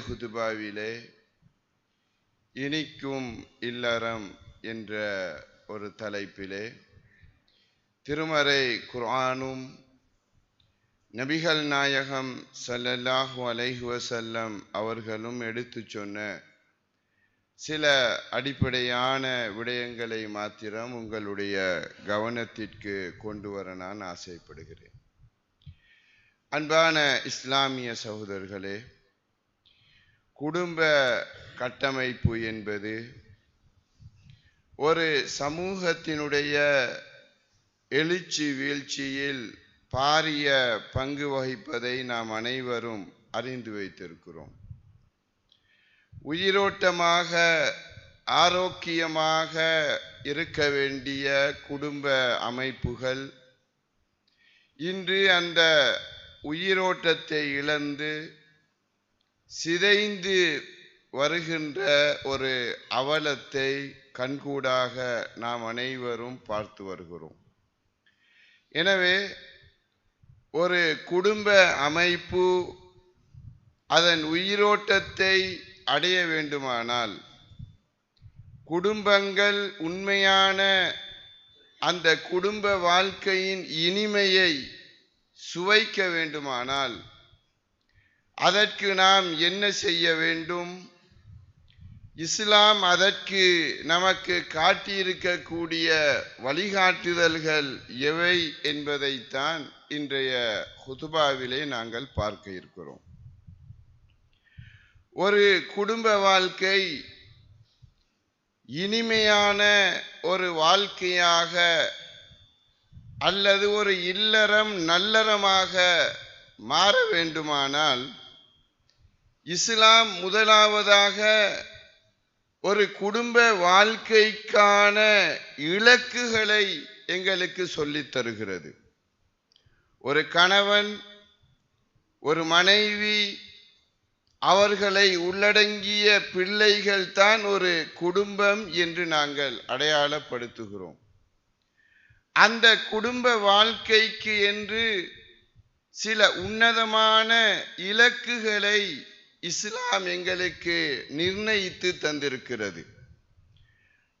குதுபாவிலே இனிக்கும் இல்லறம் என்ற ஒரு தலைப்பிலே திருமறை குர்ஆனும் நபிகள் நாயகம் சல்லல்லாஹு அலைஹுவசல்லம் அவர்களும் எடுத்து சொன்ன சில அடிப்படையான விடயங்களை மாத்திரம் உங்களுடைய கவனத்திற்கு கொண்டு வர நான் ஆசைப்படுகிறேன். அன்பான இஸ்லாமிய சகோதரர்களே குடும்ப கட்டமைப்பு என்பது ஒரு சமூகத்தினுடைய எழுச்சி வீழ்ச்சியில் பாரிய பங்கு வகிப்பதை நாம் அனைவரும் அறிந்து வைத்திருக்கிறோம். உயிரோட்டமாக ஆரோக்கியமாக இருக்க வேண்டிய குடும்ப அமைப்புகள் இன்று அந்த உயிரோட்டத்தை இழந்து சிதைந்து வருகின்ற ஒரு அவலத்தை கண்கூடாக நாம் அனைவரும் பார்த்து வருகிறோம். எனவே ஒரு குடும்ப அமைப்பு அதன் உயிரோட்டத்தை அடைய வேண்டுமானால் குடும்பங்கள் உண்மையான அந்த குடும்ப வாழ்க்கையின் இனிமையை சுவைக்க வேண்டுமானால் அதற்கு நாம் என்ன செய்ய வேண்டும்? இஸ்லாம் அதற்கு நமக்கு காட்டியிருக்கக்கூடிய வழிகாட்டுதல்கள் எவை என்பதைத்தான் இன்றைய ஹுதுபாவிலே நாங்கள் பார்க்க இருக்கிறோம். ஒரு குடும்ப வாழ்க்கை இனிமையான ஒரு வாழ்க்கையாக அல்லது ஒரு இல்லறம் நல்லறமாக மாற வேண்டுமானால் இஸ்லாம் முதலாவதாக ஒரு குடும்ப வாழ்க்கைக்கான இலக்குகளை எங்களுக்கு சொல்லித் தருகிறது. ஒரு கணவன் ஒரு மனைவி அவர்களை உள்ளடங்கிய பிள்ளைகள் தான் ஒரு குடும்பம் என்று நாங்கள் அடையாளப்படுத்துகிறோம். அந்த குடும்ப வாழ்க்கைக்கு என்று சில உன்னதமான இலக்குகளை இஸ்லாம் எங்களுக்கு நிர்ணயித்து தந்திருக்கிறது.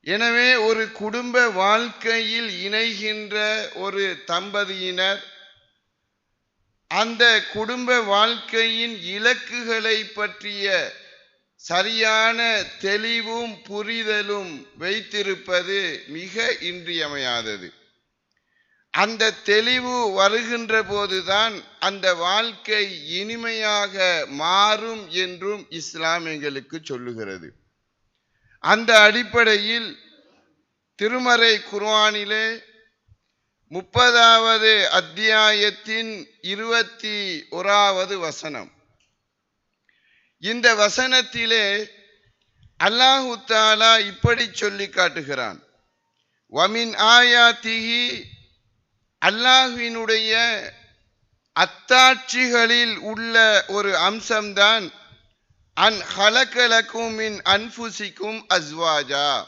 எனவே ஒரு குடும்ப வாழ்க்கையில் இணைகின்ற ஒரு தம்பதியினர் அந்த குடும்ப வாழ்க்கையின் இலக்குகளை பற்றிய சரியான தெளிவும் புரிதலும் வைத்திருப்பது மிக இன்றியமையாதது. அந்த தெளிவு வருகின்ற போதுதான் அந்த வாழ்க்கை இனிமையாக மாறும் என்றும் இஸ்லாம் எங்களுக்கு சொல்லுகிறது. அந்த அடிப்படையில் திருமறை குர்ஆனிலே முப்பதாவது அத்தியாயத்தின் இருபத்தி ஓராவது வசனம். இந்த வசனத்திலே அல்லாஹு தாலா இப்படி சொல்லி காட்டுகிறான். வமின் ஆயாத்திஹி அல்லாஹினுடைய அத்தாட்சிகளில் உள்ள ஒரு அம்சம்தான் அன் ஹலக்கலக்கும் இன் அன்புசிக்கும் அஸ்வாஜா.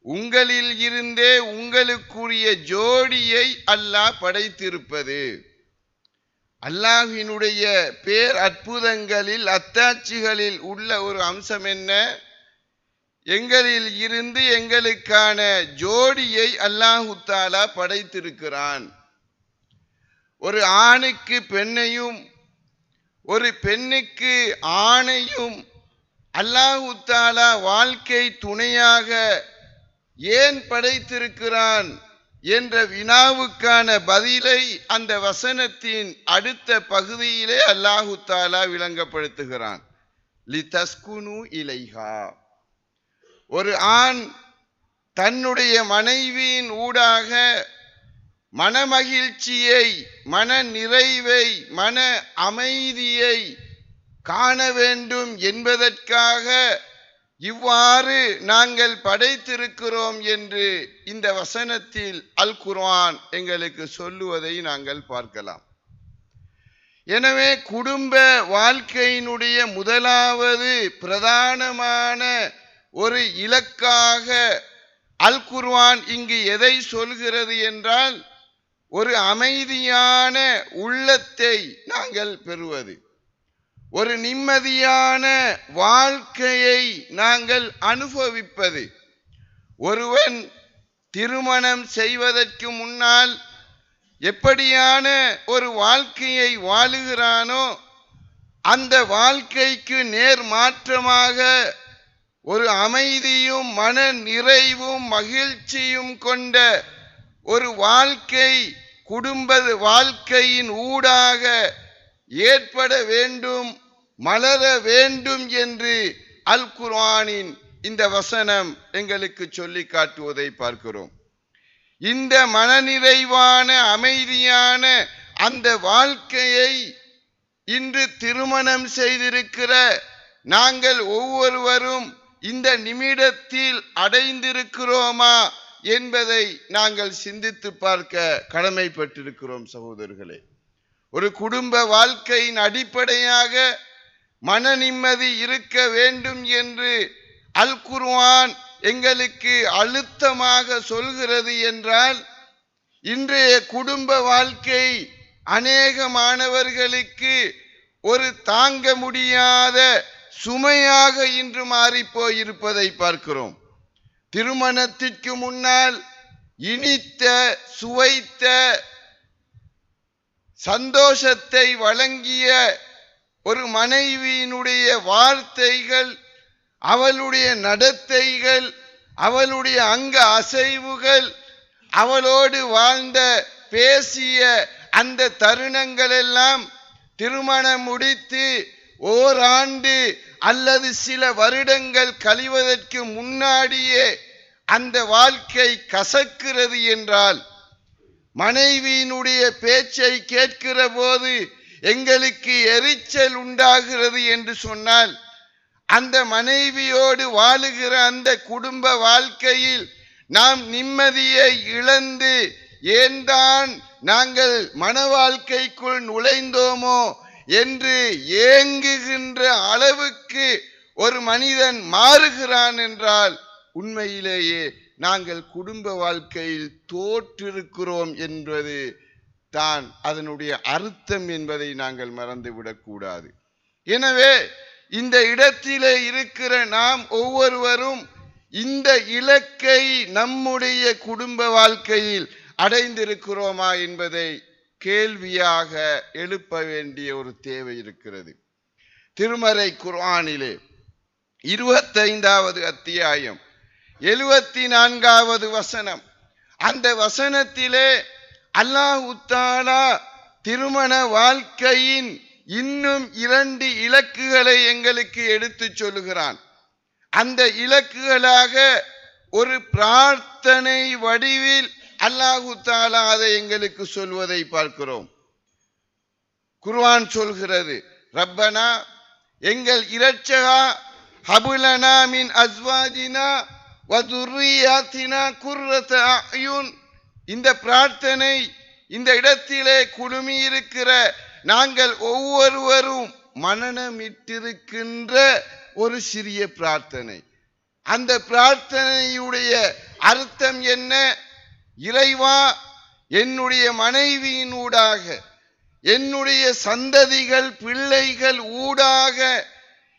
உங்களில் இருந்தே உங்களுக்குரிய ஜோடியை அல்லாஹ் படைத்திருப்பது. அல்லாஹினுடைய பேர் அற்புதங்களில் அத்தாட்சிகளில் உள்ள ஒரு அம்சம் என்ன? எங்களில் இருந்து எங்களுக்கான ஜோடியை அல்லாஹு தாலா படைத்திருக்கிறான். ஒரு ஆணுக்கு பெண்ணையும் ஒரு பெண்ணுக்கு ஆணையும் அல்லாஹு தாலா வாழ்க்கை துணையாக ஏன் படைத்திருக்கிறான் என்ற வினாவுக்கான பதிலை அந்த வசனத்தின் அடுத்த பகுதியிலே அல்லாஹு தாலா விளங்கப்படுத்துகிறான். லி தஸ்குனு இலைஹா. ஒரு ஆண் தன்னுடைய மனைவியின் ஊடாக மனமகிழ்ச்சியை மன நிறைவை மன அமைதியை காண வேண்டும் என்பதற்காக இவ்வாறு நாங்கள் படைத்திருக்கிறோம் என்று இந்த வசனத்தில் அல் குர்ஆன் எங்களுக்கு சொல்லுவதை நாங்கள் பார்க்கலாம். எனவே குடும்ப வாழ்க்கையினுடைய முதலாவது பிரதானமான ஒரு இலக்காக அல் குர்வான் இங்கு எதை சொல்கிறது என்றால் ஒரு அமைதியான உள்ளத்தை நாங்கள் பெறுவது. ஒரு நிம்மதியான வாழ்க்கையை நாங்கள் அனுபவிப்பது. ஒருவன் திருமணம் செய்வதற்கு முன்னால் எப்படியான ஒரு வாழ்க்கையை வாழுகிறானோ அந்த வாழ்க்கைக்கு நேர் மாற்றமாக ஒரு அமைதியும் மன நிறைவும் மகிழ்ச்சியும் கொண்ட ஒரு வாழ்க்கை குடும்ப வாழ்க்கையின் ஊடாக ஏற்பட வேண்டும் மலர வேண்டும் என்று அல் குர்ஆனின் இந்த வசனம் எங்களுக்கு சொல்லி காட்டுவதை பார்க்கிறோம். இந்த மனநிறைவான அமைதியான அந்த வாழ்க்கையை இன்று திருமணம் செய்திருக்கிற நாங்கள் ஒவ்வொருவரும் இந்த நிமிடத்தில் அடைந்திருக்கிறோமா என்பதை நாங்கள் சிந்தித்து பார்க்க கடமைப்பட்டிருக்கிறோம் சகோதரர்களே. ஒரு குடும்ப வாழ்க்கையின் அடிப்படையாக மன நிம்மதி இருக்க வேண்டும் என்று அல் குர்வான் எங்களுக்கு அழுத்தமாக சொல்கிறது என்றால் இன்றைய குடும்ப வாழ்க்கை அநேக மாணவர்களுக்கு ஒரு தாங்க முடியாத சுமையாக இன்று மாறி போயிருப்பதை பார்க்கிறோம். திருமணத்திற்கு முன்னால் இனித்த சுவைத்த சந்தோஷத்தை வழங்கிய ஒரு மனைவியினுடைய வார்த்தைகள் அவளுடைய நடத்தைகள் அவளுடைய அங்க அசைவுகள் அவளோடு வாழ்ந்த பேசிய அந்த தருணங்கள் எல்லாம் திருமணம் முடித்து ஓராண்டு அல்லது சில வருடங்கள் கழிவதற்கு முன்னாடியே அந்த வாழ்க்கை கசக்கிறது என்றால் மனைவியினுடைய பேச்சை கேட்கிற போது எங்களுக்கு எரிச்சல் உண்டாகிறது என்று சொன்னால் அந்த மனைவியோடு வாழுகிற அந்த குடும்ப வாழ்க்கையில் நாம் நிம்மதியை இழந்து ஏன்தான் நாங்கள் மன வாழ்க்கைக்குள் நுழைந்தோமோ என்று ஏங்குகின்ற அளவுக்கு ஒரு மனிதன் மாறுகிறான் என்றால் உண்மையிலேயே நாங்கள் குடும்ப வாழ்க்கையில் தோற்றிருக்கிறோம் என்பது தான் அதனுடைய அர்த்தம் என்பதை நாங்கள் மறந்துவிடக்கூடாது எனவே இந்த இடத்திலே இருக்கிற நாம் ஒவ்வொருவரும் இந்த இலக்கை நம்முடைய குடும்ப வாழ்க்கையில் அடைந்திருக்கிறோமா என்பதை கேள்வியாக எழுப்ப வேண்டிய ஒரு தேவை இருக்கிறது. திருமறை குர்ஆனிலே இருபத்தைந்தாவது அத்தியாயம் எழுபத்தி நான்காவது வசனம். அந்த வசனத்திலே அல்லாஹ் திருமண வாழ்க்கையின் இன்னும் இரண்டு இலக்குகளை எங்களுக்கு எடுத்து சொல்லுகிறான். அந்த இலக்குகளாக ஒரு பிரார்த்தனை வடிவில் அல்லாஹு தாலா அதை எங்களுக்கு சொல்வதை பார்க்கிறோம். குர்வான் சொல்கிறது ரப்பனா எங்கள் இரட்சகா ஹபுலனா மின் அஸ்வாஜினா வதுர்ரியாத்தினா குர்ரத அயுன். இந்த பிரார்த்தனை இந்த இடத்திலே குழுமி இருக்கிற நாங்கள் ஒவ்வொருவரும் மனநமிட்டிருக்கின்ற ஒரு சிறிய பிரார்த்தனை. அந்த பிரார்த்தனையுடைய அர்த்தம் என்ன? இறைவா என்னுடைய மனைவியின் ஊடாக என்னுடைய சந்ததிகள் பிள்ளைகள் ஊடாக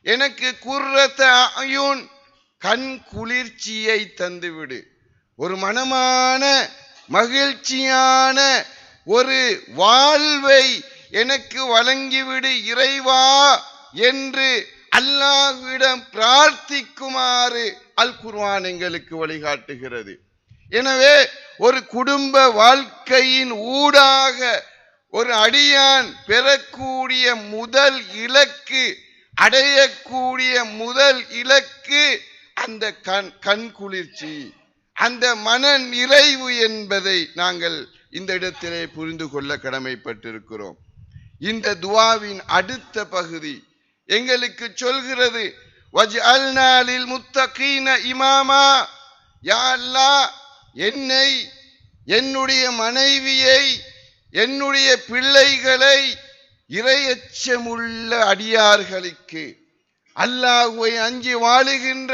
எனக்கு குர்ரத்த ஆயுன் கண் குளிர்ச்சியை தந்துவிடு. ஒரு மனமான மகிழ்ச்சியான ஒரு வாழ்வை எனக்கு வழங்கிவிடு இறைவா என்று அல்லாஹ்விடம் பிரார்த்திக்குமாறு அல் குர்வான் எங்களுக்கு வழிகாட்டுகிறது. எனவே ஒரு குடும்ப வாழ்க்கையின் ஊடாக ஒரு அடியான் பெறக்கூடிய முதல் இலக்கு அடையக்கூடிய முதல் இலக்கு அந்த கண் கண் குளிர்ச்சி. அந்த மன நிறைவு என்பதை நாங்கள் இந்த இடத்திலே புரிந்து கொள்ள கடமைப்பட்டிருக்கிறோம். இந்த துவாவின் அடுத்த பகுதி எங்களுக்கு சொல்கிறது வஜ்அல்னாலில் முத்தகீன இமாமா யா என்னை என்னுடைய மனைவியை என்னுடைய பிள்ளைகளை இரையச்சமுள்ள அடியார்களுக்கு அல்லாஹுவை அஞ்சி வாழுகின்ற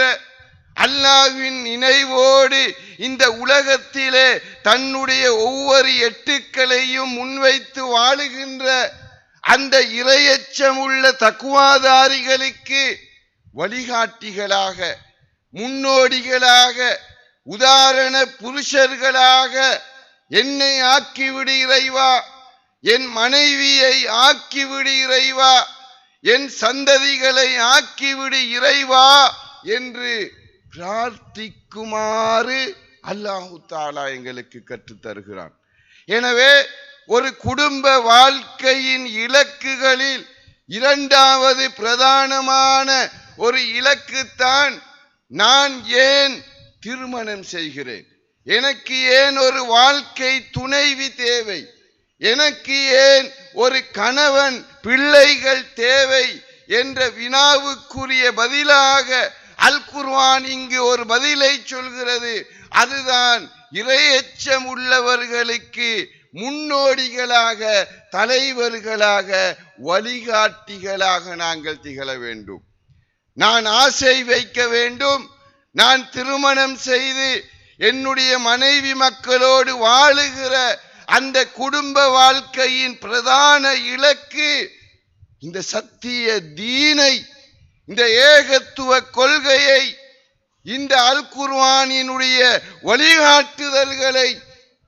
அல்லாஹின் நினைவோடு இந்த உலகத்திலே தன்னுடைய ஒவ்வொரு எட்டுக்களையும் முன்வைத்து வாழுகின்ற அந்த இரையச்சமுள்ள தக்குவாதாரிகளுக்கு வழிகாட்டிகளாக முன்னோடிகளாக உதாரண புருஷர்களாக என்னை ஆக்கிவிடு இறைவா என் மனைவியை ஆக்கிவிடு இறைவா என் சந்ததிகளை ஆக்கிவிடு இறைவா என்று பிரார்த்திக்குமாறு அல்லாஹு தாலா எங்களுக்கு கற்றுத் தருகிறான். எனவே ஒரு குடும்ப வாழ்க்கையின் இலக்குகளில் இரண்டாவது பிரதானமான ஒரு இலக்குத்தான் நான் ஏன் திருமணம் செய்கிறேன். எனக்கு ஏன் ஒரு வாழ்க்கை துணைவி தேவை? எனக்கு ஏன் ஒரு கணவன் பிள்ளைகள் தேவை? என்ற வினாவுக்குரிய பதிலாக அல் குர்வான் இங்கு ஒரு பதிலை சொல்கிறது. அதுதான் இரையச்சம் உள்ளவர்களுக்கு முன்னோடிகளாக தலைவர்களாக வழிகாட்டிகளாக நாங்கள் திகழ வேண்டும். நான் ஆசை வைக்க வேண்டும். நான் திருமணம் செய்து என்னுடைய மனைவி மக்களோடு வாழுகிற அந்த குடும்ப வாழ்க்கையின் பிரதான இலக்கு இந்த சத்திய தீனை இந்த ஏகத்துவ கொள்கையை இந்த அல் குர்வானினுடைய வழிகாட்டுதல்களை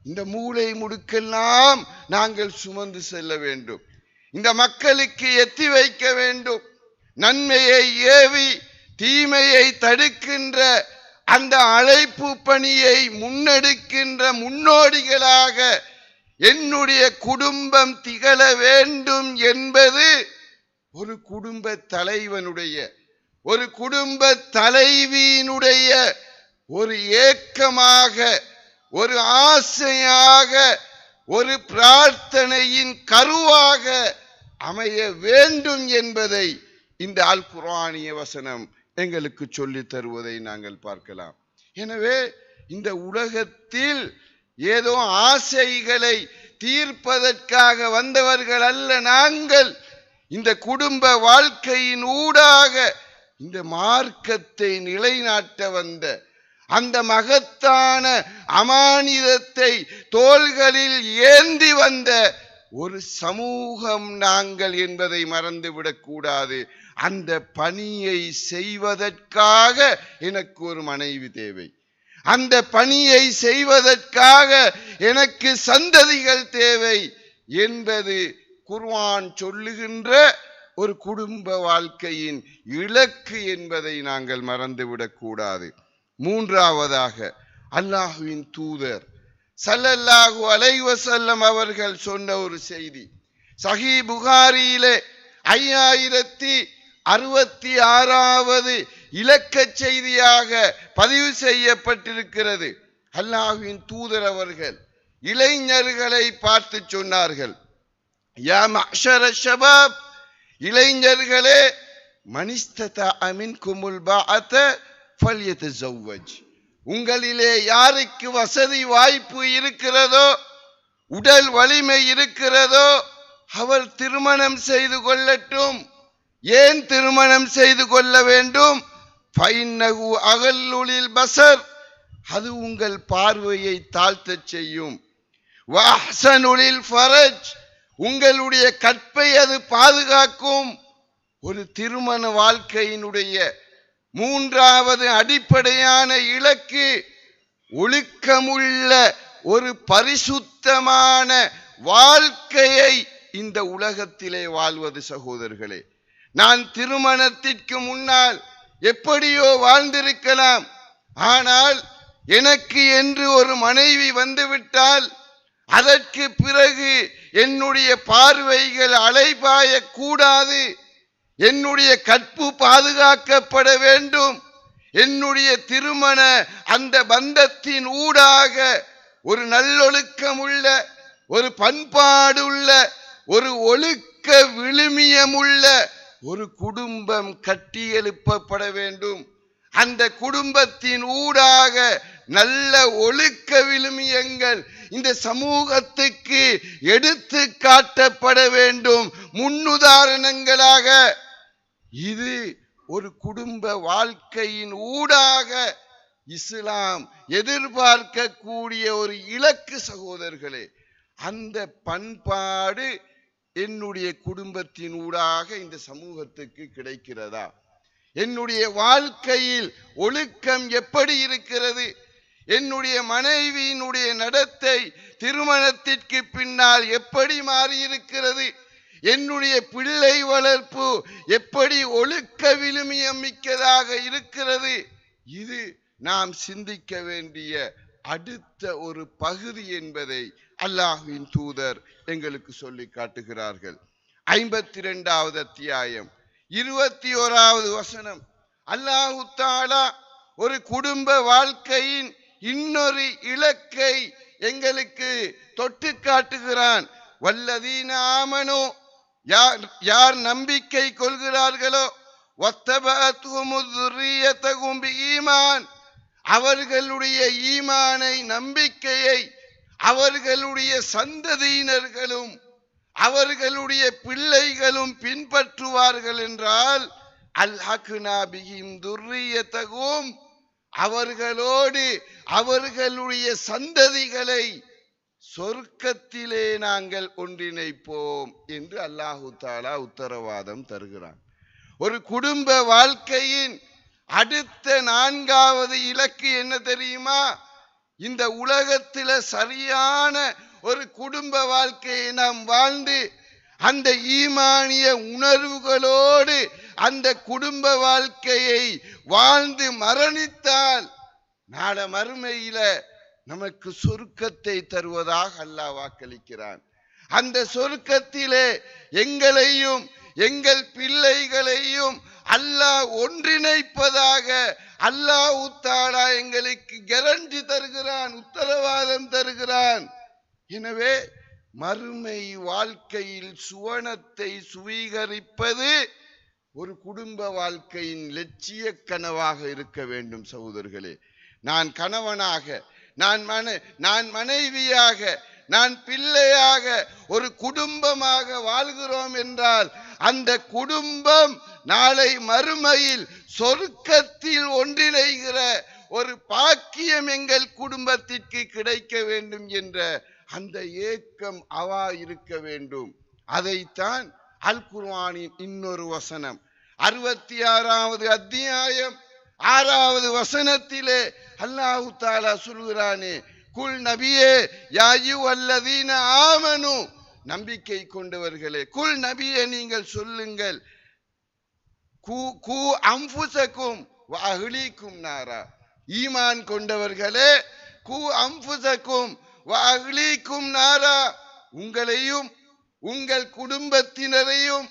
இந்த மூளை முடுக்கெல்லாம் நாங்கள் சுமந்து செல்ல வேண்டும். இந்த மக்களுக்கு எத்தி வைக்க வேண்டும். நன்மையை ஏவி தீமையை தடுக்கின்ற அந்த அழைப்பு பணியை முன்னெடுக்கின்ற முன்னோடிகளாக என்னுடைய குடும்பம் திகழ வேண்டும் என்பது ஒரு குடும்ப தலைவனுடைய ஒரு குடும்ப தலைவியினுடைய ஒரு ஏக்கமாக ஒரு ஆசையாக ஒரு பிரார்த்தனையின் கருவாக அமைய வேண்டும் என்பதை இந்த அல் குரானிய வசனம் எங்களுக்கு சொல்லி தருவதை நாங்கள் பார்க்கலாம். எனவே இந்த உலகத்தில் ஏதோ ஆசைகளை தீர்ப்பதற்காக வந்தவர்கள் அல்ல நாங்கள். இந்த குடும்ப வாழ்க்கையின் ஊடாக இந்த மார்க்கத்தை நிலைநாட்ட வந்த அந்த மகத்தான அமானிதத்தை தோள்களில் ஏந்தி வந்த ஒரு சமூகம் நாங்கள் என்பதை மறந்துவிடக் கூடாது. அந்த பணியை செய்வதற்காக எனக்கு ஒரு மனைவி தேவை. அந்த பணியை செய்வதற்காக எனக்கு சந்ததிகள் தேவை என்பது குர்வான் சொல்லுகின்ற ஒரு குடும்ப வாழ்க்கையின் இலக்கு என்பதை நாங்கள் மறந்துவிடக்கூடாது மூன்றாவதாக அல்லாஹுவின் தூதர் சல்லல்லாஹு அலைவசல்லம் அவர்கள் சொன்ன ஒரு செய்தி. சஹி புகாரியிலே ஐயாயிரத்தி அறுபத்தி ஆறாவது இலக்க செய்தியாக பதிவு செய்யப்பட்டிருக்கிறது. அல்லாஹுவின் தூதர் அவர்கள் இளைஞர்களை பார்த்து சொன்னார்கள். இளைஞர்களே மனிஸ்ததா அமின் குமுல் உங்களிலே யாருக்கு வசதி வாய்ப்பு இருக்கிறதோ உடல் வலிமை இருக்கிறதோ அவர் திருமணம் செய்து கொள்ளட்டும். ஏன் திருமணம் செய்து கொள்ள வேண்டும்? ஃபைன்னஹு அகல்லுளில் பசர். அது உங்கள் பார்வையை தாழ்த்தச் செய்யும். வாசனுளில் ஃபரஜ். உங்களுடைய கற்பை அது பாதுகாக்கும். ஒரு திருமண வாழ்க்கையினுடைய மூன்றாவது அடிப்படையான இலக்கு ஒழுக்கமுள்ள ஒரு பரிசுத்தமான வாழ்க்கையை இந்த உலகத்திலே வாழ்வது சகோதரர்களே. நான் திருமணத்திற்கு முன்னால் எப்படியோ வாழ்ந்திருக்கலாம். ஆனால் எனக்கு என்று ஒரு மனைவி வந்துவிட்டால் அதற்கு பிறகு என்னுடைய பார்வைகள் அலைபாய கூடாது. என்னுடைய கற்பு பாதுகாக்கப்பட வேண்டும். என்னுடைய திருமண அந்த பந்தத்தின் ஊடாக ஒரு நல்லொழுக்கமுள்ள ஒரு பண்பாடுள்ள ஒரு ஒழுக்க விழுமியமுள்ள ஒரு குடும்பம் கட்டியெழுப்பப்பட வேண்டும். அந்த குடும்பத்தின் ஊடாக நல்ல ஒழுக்க விழுமியங்கள் இந்த சமூகத்துக்கு எடுத்து காட்டப்பட வேண்டும். முன்னுதாரணங்களாக இது ஒரு குடும்ப வாழ்க்கையின் ஊடாக இஸ்லாம் எதிர்பார்க்கக்கூடிய ஒரு இலக்கு சகோதரர்களே அந்த பண்பாடு என்னுடைய குடும்பத்தினூடாக இந்த சமூகத்துக்கு கிடைக்கிறதா? என்னுடைய வாழ்க்கையில் ஒழுக்கம் எப்படி இருக்கிறது? என்னுடைய மனைவியினுடைய நடத்தை திருமணத்திற்கு பின்னால் எப்படி மாறியிருக்கிறது? என்னுடைய பிள்ளை வளர்ப்பு எப்படி ஒழுக்க விழுமியம் மிக்கதாக இருக்கிறது? இது நாம் சிந்திக்க வேண்டிய அடுத்த ஒரு பகுதி என்பதை அல்லாஹின் தூதர் எங்களுக்கு சொல்லி காட்டுகிறார்கள். ஐம்பத்தி ரெண்டாவது அத்தியாயம். இருபத்தி ஓராவது வசனம். அல்லாஹு தாலா ஒரு குடும்ப வாழ்க்கையின் இன்னொரு இலக்கை எங்களுக்கு தொட்டு காட்டுகிறான். வல்லதீன ஆமனோ யார் யார் நம்பிக்கை கொள்கிறார்களோ ஒத்தபத்துவமும் ஈமான். அவர்களுடைய ஈமானை நம்பிக்கையை அவர்களுடைய சந்ததியினர்களும் அவர்களுடைய பிள்ளைகளும் பின்பற்றுவார்கள் என்றால் அல்ஹகுநாபியும் துர்ரியத்தகும். அவர்களோடு அவர்களுடைய சந்ததிகளை சொர்க்கத்திலே நாங்கள் ஒன்றிணைப்போம் என்று அல்லாஹு தாலா உத்தரவாதம் தருகிறான். ஒரு குடும்ப வாழ்க்கையின் அடுத்த நான்காவது இலக்கு என்ன தெரியுமா? இந்த உலகத்துல சரியான ஒரு குடும்ப வாழ்க்கையை நாம் வாழ்ந்து அந்த ஈமானிய உணர்வுகளோடு அந்த குடும்ப வாழ்க்கையை வாழ்ந்து மரணித்தால் நாள மறுமையில நமக்கு சொருக்கத்தை தருவதாக அல்லாஹ் வாக்களிக்கிறான். அந்த சொருக்கத்திலே எங்களையும் எங்கள் பிள்ளைகளையும் அல்லாஹ் ஒன்றிணைப்பதாக அல்லாஹ் உத்தாடா எங்களுக்கு கேரண்டி தருகிறான் உத்தரவாதம் தருகிறான். எனவே மறுமை வாழ்க்கையில் சுவனத்தை சுவீகரிப்பது ஒரு குடும்ப வாழ்க்கையின் லட்சிய கனவாக இருக்க வேண்டும் சகோதரர்களே. நான் கணவனாக நான் மன நான் மனைவியாக நான் பிள்ளையாக ஒரு குடும்பமாக வாழ்கிறோம் என்றால் அந்த குடும்பம் நாளை மறுமையில் சொர்க்கத்தில் ஒன்றிணைகிற ஒரு பாக்கியம் எங்கள் குடும்பத்திற்கு கிடைக்க வேண்டும் என்ற அந்த ஏக்கம் அவா இருக்க வேண்டும். அதைத்தான் அல் குர்வானின் இன்னொரு வசனம். அறுபத்தி ஆறாவது அத்தியாயம் ஆறாவது வசனத்திலே அல்லாஹு தாலா சொல்கிறானே குல் நபியே யாயு அல்லதீன ஆமனு. நம்பிக்கை கொண்டவர்களே குல் நபியே நீங்கள் சொல்லுங்கள். கூ கூ அம்புசக்கும் அகிலிக்கும் நாரா. ஈமான் கொண்டவர்களே கூ அம்புசக்கும் அகிலிக்கும் நாரா. உங்களையும் உங்கள் குடும்பத்தினரையும்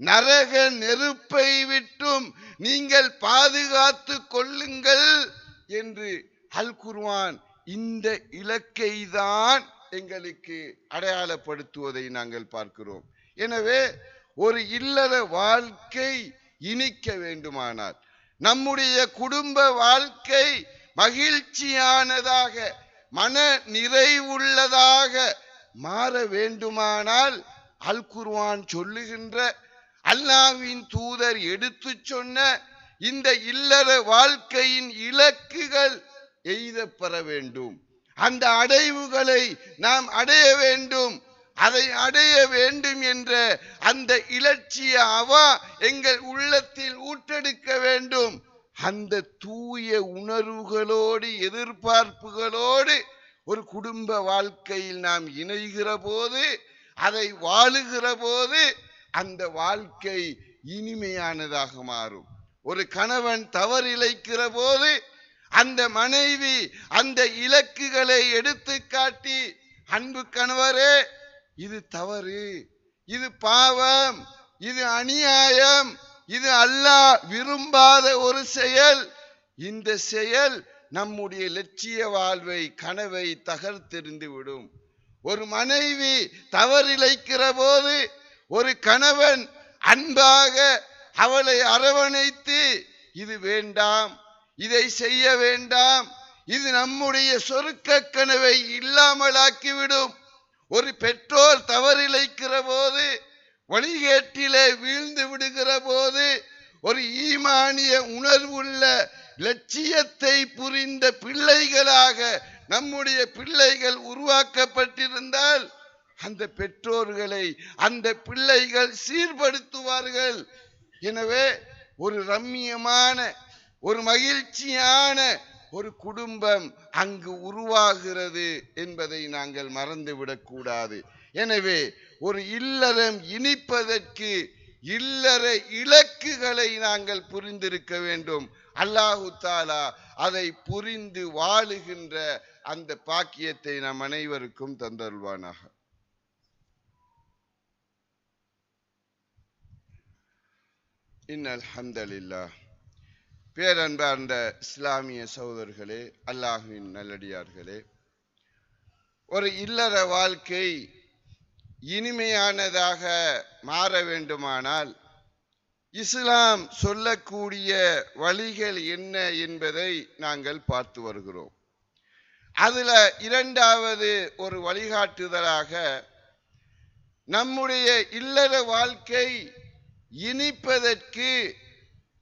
நரக நெருப்பை விட்டும் நீங்கள் பாதுகாத்து கொள்ளுங்கள் என்று அல் குர்வான் இந்த இலக்கை தான் எங்களுக்கு அடையாளப்படுத்துவதை நாங்கள் பார்க்கிறோம். எனவே ஒரு இல்லற வாழ்க்கை இனிக்க வேண்டுமானால். நம்முடைய குடும்ப வாழ்க்கை மகிழ்ச்சியானதாக மன நிறைவுள்ளதாக மாற வேண்டுமானால் அல் குர்வான் சொல்லுகின்ற அல்லாவின் தூதர் எடுத்து சொன்ன இந்த இல்லற வாழ்க்கையின் இலக்குகள் எய்தப்பெற வேண்டும். அந்த அடைவுகளை நாம் அடைய வேண்டும். அதை அடைய வேண்டும் என்ற அந்த இலட்சிய அவா எங்கள் உள்ளத்தில் ஊற்றெடுக்க வேண்டும். அந்த தூய உணர்வுகளோடு எதிர்பார்ப்புகளோடு ஒரு குடும்ப வாழ்க்கையில் நாம் இணைகிற போது அதை வாழுகிற போது அந்த வாழ்க்கை இனிமையானதாக மாறும். ஒரு கணவன் தவறிழைக்கிற போது அந்த மனைவி அந்த இலக்குகளை எடுத்து காட்டி அன்பு கணவரே இது தவறு இது பாவம் இது அநியாயம் இது அல்லாஹ் விரும்பாத ஒரு செயல். இந்த செயல் நம்முடைய லட்சிய வாழ்வை கனவை தகர்த்தெறிந்து விடும். ஒரு மனைவி தவறிழைக்கிற போது ஒரு கணவன் அன்பாக அவளை அரவணைத்து இது வேண்டாம் இதை செய்ய வேண்டாம் இது நம்முடைய சொருக்க கனவை இல்லாமலாக்கிவிடும். ஒரு பெற்றோர் தவறிழைக்கிற போது வழிகேட்டிலே வீழ்ந்து விடுகிற போது ஒரு ஈமானிய உணர்வுள்ள லட்சியத்தை புரிந்த பிள்ளைகளாக நம்முடைய பிள்ளைகள் உருவாக்கப்பட்டிருந்தால் அந்த பெற்றோர்களை அந்த பிள்ளைகள் சீர்படுத்துவார்கள். எனவே ஒரு ரம்மியமான ஒரு மகிழ்ச்சியான ஒரு குடும்பம் அங்கு உருவாகிறது என்பதை நாங்கள் மறந்துவிடக்கூடாது எனவே ஒரு இல்லறம் இனிப்பதற்கு இல்லற இலக்குகளை நாங்கள் புரிந்திருக்க வேண்டும். அல்லாஹு தாலா அதை புரிந்து வாழுகின்ற அந்த பாக்கியத்தை நம் அனைவருக்கும் தந்தருள்வானாக. இன்னல் ஹம்தலில்லா பேரன்பார்ந்த இஸ்லாமிய சகோதரர்களே அல்லாஹுவின் நல்லடியார்களே ஒரு இல்லற வாழ்க்கை இனிமையானதாக மாற வேண்டுமானால் இஸ்லாம் சொல்லக்கூடிய வழிகள் என்ன என்பதை நாங்கள் பார்த்து வருகிறோம். அதுல இரண்டாவது ஒரு வழிகாட்டுதலாக நம்முடைய இல்லற வாழ்க்கை இனிப்பதற்கு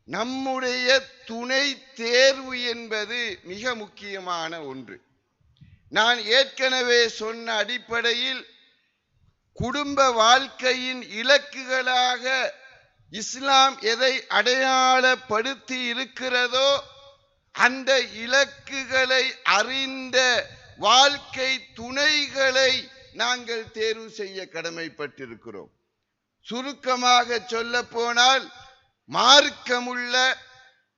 நம்முடைய துணை தேர்வு என்பது மிக முக்கியமான ஒன்று. நான் ஏற்கனவே சொன்ன அடிப்படையில் குடும்ப வாழ்க்கையின் இலக்குகளாக இஸ்லாம் எதை அடையாளப்படுத்தி இருக்கிறதோ அந்த இலக்குகளை அறிந்த வாழ்க்கை துணைகளை நாங்கள் தேர்வு செய்ய கடமைப்பட்டிருக்கிறோம். சுருக்கமாக சொல்ல போனால் மார்க்கமுள்ள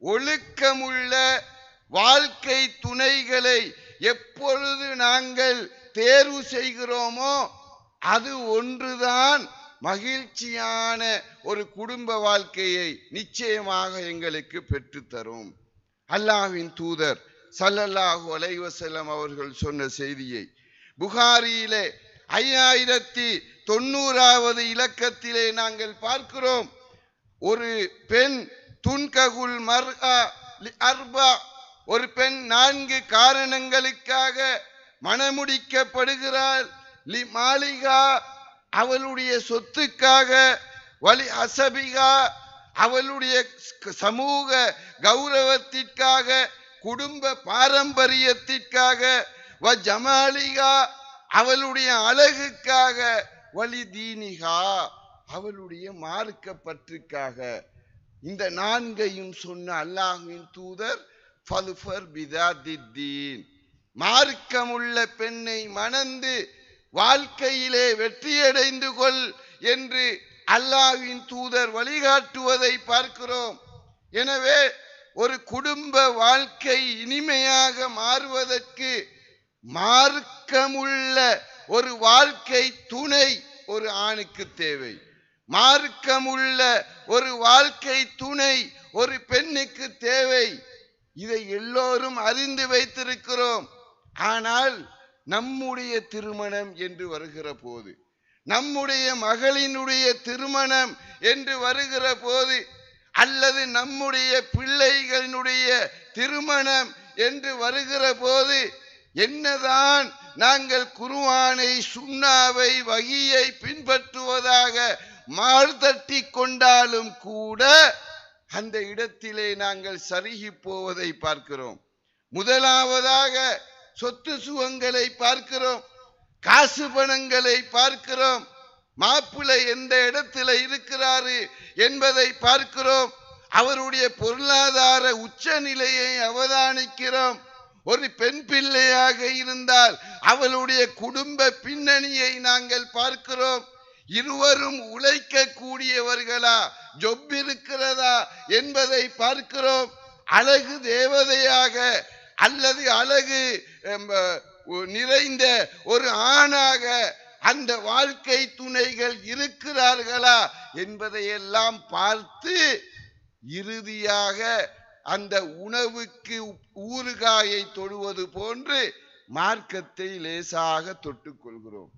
ஒழுக்கமுள்ள வாழ்க்கை துணைகளை எப்பொழுது நாங்கள் தேர்வு செய்கிறோமோ அது ஒன்றுதான் மகிழ்ச்சியான ஒரு குடும்ப வாழ்க்கையை நிச்சயமாக எங்களுக்கு பெற்றுத்தரும் அல்லாஹ்வின் தூதர் சல்லல்லாஹு அலைவசல்லம் அவர்கள் சொன்ன செய்தியை புகாரியிலே ஐயாயிரத்தி தொண்ணூறாவது இலக்கத்திலே நாங்கள் பார்க்கிறோம். ஒரு பெண் துன்ககுல் மர்ஹா லி அர்பா ஒரு பெண் நான்கு காரணங்களுக்காக மணமுடிக்கப்படுகிறாள். லி மாளிகா அவளுடைய சொத்துக்காக வலி அசபிகா அவளுடைய சமூக கௌரவத்திற்காக குடும்ப பாரம்பரியத்திற்காக வ ஜமாலிகா அவளுடைய அழகுக்காக வலி தீனிகா. அவளுடைய மார்க்க பற்றுக்காக இந்த நான்கையும் சொன்ன அல்லாஹின் தூதர் ஃபலுஃபர் பிதாதித்தீன் மார்க்கமுள்ள பெண்ணை மணந்து வாழ்க்கையிலே வெற்றியடைந்து கொள் என்று அல்லாஹின் தூதர் வழிகாட்டுவதை பார்க்கிறோம். எனவே ஒரு குடும்ப வாழ்க்கை இனிமையாக மாறுவதற்கு மார்க்கமுள்ள ஒரு வாழ்க்கை துணை ஒரு ஆணுக்கு தேவை. மார்க்கமுள்ள ஒரு வாழ்க்கை துணை ஒரு பெண்ணுக்கு தேவை. இதை எல்லோரும் அறிந்து வைத்திருக்கிறோம். ஆனால் நம்முடைய திருமணம் என்று வருகிற போது நம்முடைய மகளினுடைய திருமணம் என்று வருகிற போது அல்லது நம்முடைய பிள்ளைகளினுடைய திருமணம் என்று வருகிற போது என்னதான் நாங்கள் குருவானை சுண்ணாவை வகியை பின்பற்றுவதாக மார்தட்டி கொண்டாலும் கூட அந்த இடத்திலே நாங்கள் சருகி போவதை பார்க்கிறோம். முதலாவதாக சொத்து சுகங்களை பார்க்கிறோம். காசு பணங்களை பார்க்கிறோம். மாப்பிள்ளை எந்த இடத்துல இருக்கிறாரு என்பதை பார்க்கிறோம். அவருடைய பொருளாதார உச்ச நிலையை அவதானிக்கிறோம். ஒரு பெண் பிள்ளையாக இருந்தால் அவளுடைய குடும்ப பின்னணியை நாங்கள் பார்க்கிறோம். இருவரும் உழைக்க கூடியவர்களா ஜொப் இருக்கிறதா என்பதை பார்க்கிறோம். அழகு தேவதையாக அல்லது அழகு நிறைந்த ஒரு ஆணாக அந்த வாழ்க்கை துணைகள் இருக்கிறார்களா என்பதையெல்லாம் பார்த்து இறுதியாக அந்த உணவுக்கு ஊறுகாயை தொடுவது போன்று மார்க்கத்தை லேசாக தொட்டுக்கொள்கிறோம்.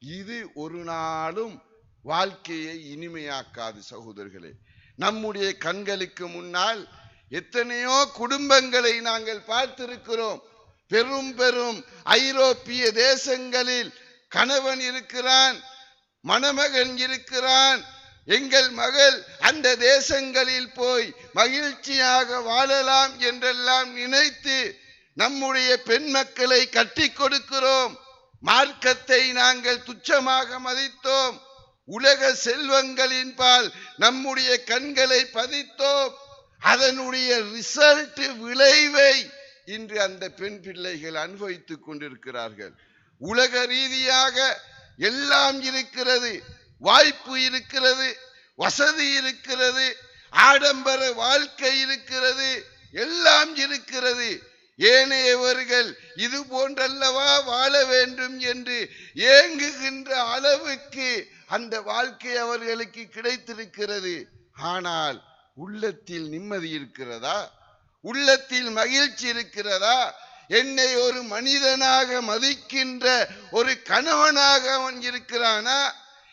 இது ஒரு நாளும் வாழ்க்கையை இனிமையாக்காது சகோதரர்களே. நம்முடைய கண்களுக்கு முன்னால் எத்தனையோ குடும்பங்களை நாங்கள் பார்த்திருக்கிறோம். பெரும் பெரும் ஐரோப்பிய தேசங்களில் கணவன் இருக்கிறான் மணமகன் இருக்கிறான் எங்கள் மகள் அந்த தேசங்களில் போய் மகிழ்ச்சியாக வாழலாம் என்றெல்லாம் நினைத்து நம்முடைய பெண் மக்களை கட்டி கொடுக்கிறோம். மார்க்கத்தை நாங்கள் துச்சமாக மதித்தோம். உலக செல்வங்களின் பால் நம்முடைய கண்களை பதித்தோம். அதனுடைய ரிசல்ட் விளைவை இன்று அந்த பெண் பிள்ளைகள் அனுபவித்துக் கொண்டிருக்கிறார்கள். உலக ரீதியாக எல்லாம் இருக்கிறது. வாய்ப்பு இருக்கிறது. வசதி இருக்கிறது. ஆடம்பர வாழ்க்கை இருக்கிறது. எல்லாம் இருக்கிறது. ஏனையவர்கள் இது போன்றல்லவா வாழ வேண்டும் என்று ஏங்குகின்ற அளவுக்கு அந்த வாழ்க்கை அவர்களுக்கு கிடைத்திருக்கிறது. ஆனால் உள்ளத்தில் நிம்மதி இருக்கிறதா? உள்ளத்தில் மகிழ்ச்சி இருக்கிறதா? என்னை ஒரு மனிதனாக மதிக்கின்ற ஒரு கணவனாக அவன் இருக்கிறானா?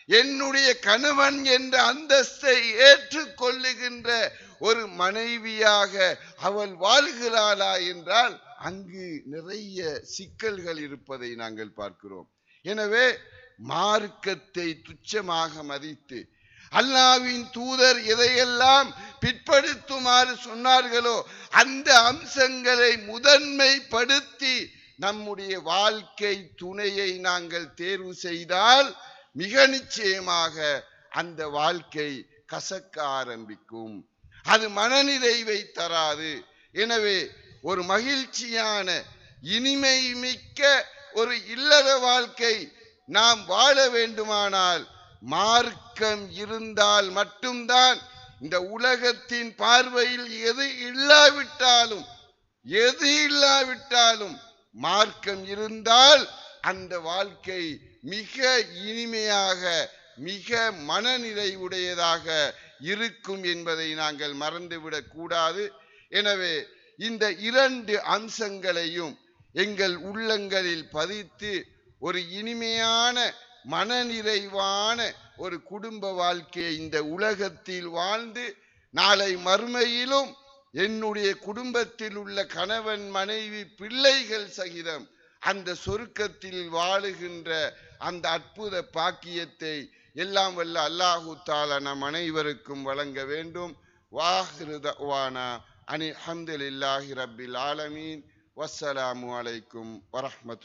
என்னுடைய கணவன் என்ற அந்தஸ்தை ஏற்றுக்கொள்ளுகின்ற ஒரு மனைவியாக அவள் வாழ்கிறாளா என்றால் அங்கு நிறைய சிக்கல்கள் இருப்பதை நாங்கள் பார்க்கிறோம். எனவே மார்க்கத்தை துச்சமாக மதித்து அல்லாவின் தூதர் எதையெல்லாம் பிற்படுத்துமாறு சொன்னார்களோ அந்த அம்சங்களை முதன்மைப்படுத்தி நம்முடைய வாழ்க்கை துணையை நாங்கள் தேர்வு செய்தால் மிக நிச்சயமாக அந்த வாழ்க்கை கசக்க ஆரம்பிக்கும். அது மனநிறைவை தராது எனவே ஒரு மகிழ்ச்சியான இனிமை மிக்க ஒரு இல்லற வாழ்க்கை நாம் வாழ வேண்டுமானால் மார்க்கம் இருந்தால் மட்டும்தான் இந்த உலகத்தின் பார்வையில் எது இல்லாவிட்டாலும் எது இல்லாவிட்டாலும் மார்க்கம் இருந்தால் அந்த வாழ்க்கை மிக இனிமையாக மிக மனநிறைவுடையதாக இருக்கும் என்பதை நாங்கள் மறந்துவிடக் கூடாது. எனவே இந்த இரண்டு அம்சங்களையும் எங்கள் உள்ளங்களில் பதித்து ஒரு இனிமையான மனநிறைவான ஒரு குடும்ப வாழ்க்கையை இந்த உலகத்தில் வாழ்ந்து நாளை மறுமையிலும் என்னுடைய குடும்பத்தில் உள்ள கணவன் மனைவி பிள்ளைகள் சகிதம் அந்த சொருக்கத்தில் வாழுகின்ற அந்த அற்புத பாக்கியத்தை எல்லாம் வல்ல அல்லாஹு தாலா நம் அனைவருக்கும் வழங்க வேண்டும். வாஹிருதவானா அனி அஹமதுல்லாஹி ரபில் ஆலமீன். வஸ்ஸலாமு அலைக்கும் வரமத்து